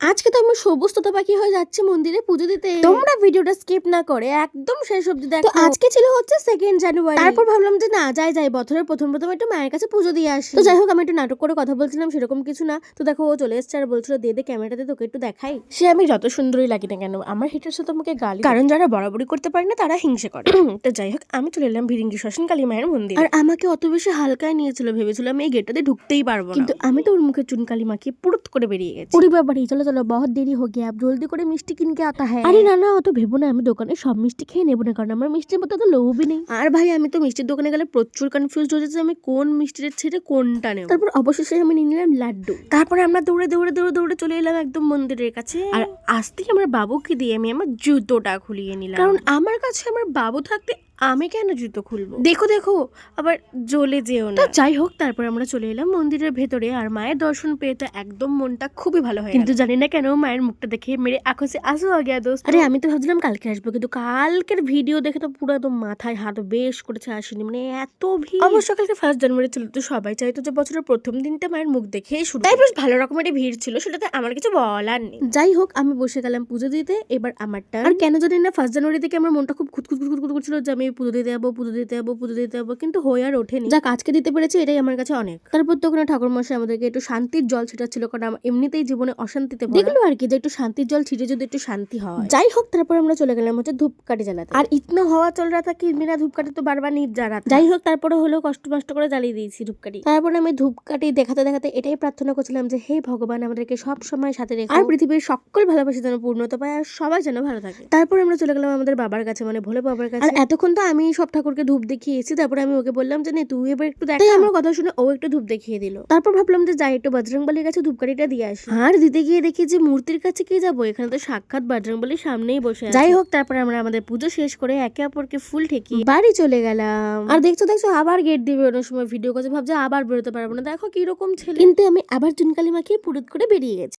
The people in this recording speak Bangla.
আজকে তো আমি সবুজ তোতা পাখি হয়ে যাচ্ছে মন্দিরে পুজো দিতে। তোমরা ভিডিওটা স্কিপ না করে একদম শেষ অব্দি দেখো। আজকে ছিল হচ্ছে সেকেন্ড জানুয়ারি তারপর ভাবলাম যে না যাই যাই বছরের প্রথম প্রথম একটু মায়ের কাছে পুজো দিয়ে আসি। তো যাই হোক আমি একটু নাটক করে কথা বলছিলাম সেরকম কিছু না। তো দেখো ও চলে এসছে আর বলছিল দিয়ে দে ক্যামেরাতে তোকে একটু দেখাই। সে আমি যত সুন্দরই লাগি না কেন আমার হেটার সাথে আমাকে গালি কারণ যারা বরাবরই করতে পারে না তারা হিংসে করে। তো যাই হোক আমি চলে এলাম ভিরিঙ্গি শ্মশান কালী মায়ের মন্দির। আর আমাকে অত বেশি হালকায় নিয়েছিল ভেবেছিলাম এই গেটটাতে ঢুকতেই পারব না। কিন্তু আমি তো ওর মুখে চুনকালি মাখিয়ে পুরুত করে বেরিয়ে গেছি। ওরে বাবারে চলো চলো বহুত দেরি হো গিয়া। জলদি করে মিষ্টি কিনকে আতা হ্যাঁ আরে না না অত ভেবো না আমি দোকানে সব মিষ্টি খেয়ে নেব না কারণ আমার মিষ্টির মতো তো লোভই নেই। আর ভাই আমি তো মিষ্টির দোকানে গেলে প্রচুর কনফিউজ হয়ে যাচ্ছে আমি কোন মিষ্টির ছেড়ে কোনটা নেব। তারপর অবশেষে আমি নিয়ে নিলাম লাড্ডু। তারপরে আমরা দৌড়ে দৌড়ে দৌড়ে দৌড়ে চলে এলাম একদম মন্দিরের কাছে। আর আসতেই আমার বাবুকে দিয়ে আমি আমার জুতোটা খুলিয়ে নিলাম। কারণ আমার কাছে আমার বাবু থাকতে আমি কেন জুতো খুলবো? দেখো দেখো আবার জ্বলে যেও না। যাই হোক তারপর আমরা চলে এলাম মন্দিরের ভেতরে আর মায়ের দর্শন পেয়ে তো একদম মনটা খুবই ভালো হয় কিন্তু জানি না কেন মায়ের মুখটা দেখে মেরে আখোসে আসো আগে দোস্ত। আরে আমি তো ভাবছিলাম কালকে আসব কিন্তু কালকের ভিডিও দেখে তো পুরো একদম মাথায় হাত বেশ করেছে আসেনি মানে এত ভিড়। অবশ্য কালকে ফার্স্ট জানুয়ারি ছিল তো সবাই চাইতো যে বছরের প্রথম দিনটা মায়ের মুখ দেখে শুরু তাই বেশ ভালো রকমের ভিড় ছিল সেটাতে আমার কিছু বলার নেই। যাই হোক আমি বসে গেলাম পুজো দিতে এবার আমারটা। আর কেন জানি না ফার্স্ট জানুয়ারি থেকে আমার মনটা খুব খুঁতখুত খুঁতখুত করছিল যে আমি পুজো দিতে যাব পুজো দিতে যাব পুজো দিতে যাব কিন্তু হয়ে আর ওঠেনি। যাক আজকে দিতে পেরেছি এটাই আমার কাছে অনেক। তারপর তো ওখানে ঠাকুর মশাই আমাদেরকে একটু শান্তির জল ছিটাচ্ছিল কারণ আমার এমনিতেই জীবনে অশান্তিতে দেখল আর কি যে একটু শান্তির জল ছিটে যদি একটু শান্তি হয়। যাই হোক তারপর আমরা চলে গেলাম হচ্ছে ধূপকাঠি জ্বালাতে। আর ইতনা হওয়া চল রা তা কি বিনা ধূপকাঠি তো বারবার নিপ জ্বালা যাই হোক তারপরে হলো কষ্ট মষ্ট করে জ্বালিয়ে দিয়েছি ধূপকাঠি। তারপরে আমি ধূপকাঠি দেখাতে দেখাতে এটাই প্রার্থনা করছিলাম যে হে ভগবান আমাদেরকে সব সময় সাথে রেখে। আর পৃথিবীর সকল ভালোবাসা যেন পূর্ণতা পায় আর সবাই যেন ভালো থাকে। তারপর আমরা চলে গেলাম আমাদের বাবার কাছে মানে ভোলে বাবার কাছে। আর এতক্ষণ তো আমি সব ঠাকুরকে ধূপ দেখিয়েছি তারপরে আমি ওকে বললাম যে নে তুই এবার একটু দেখ। আমার কথা শুনে ও একটু ধূপ দেখিয়ে দিল। তারপর ভাবলাম যে যাই একটু বজরংবলির কাছে ধূপকাঠিটা দিয়ে আসি। আর দিতে গিয়ে দেখি যে মূর্তির কাছে কি যাব? এখানে তো সাক্ষাৎ বজরংবলির সামনেই বসে। যাই হোক তারপর আমরা আমাদের পুজো শেষ করে একে অপরকে ফুল ঠেকি বাড়ি চলে গেলাম। আর দেখছ দেখছ আবার গেট দিয়ে বেরোনোর সময় ভিডিও করছে ভাবছে আবার বেরোতে পারব না। দেখো কীরকম ছেলে। কিন্তু আমি আবার চুনকালি মাখিয়ে পুরুত করে বেরিয়ে গেছি।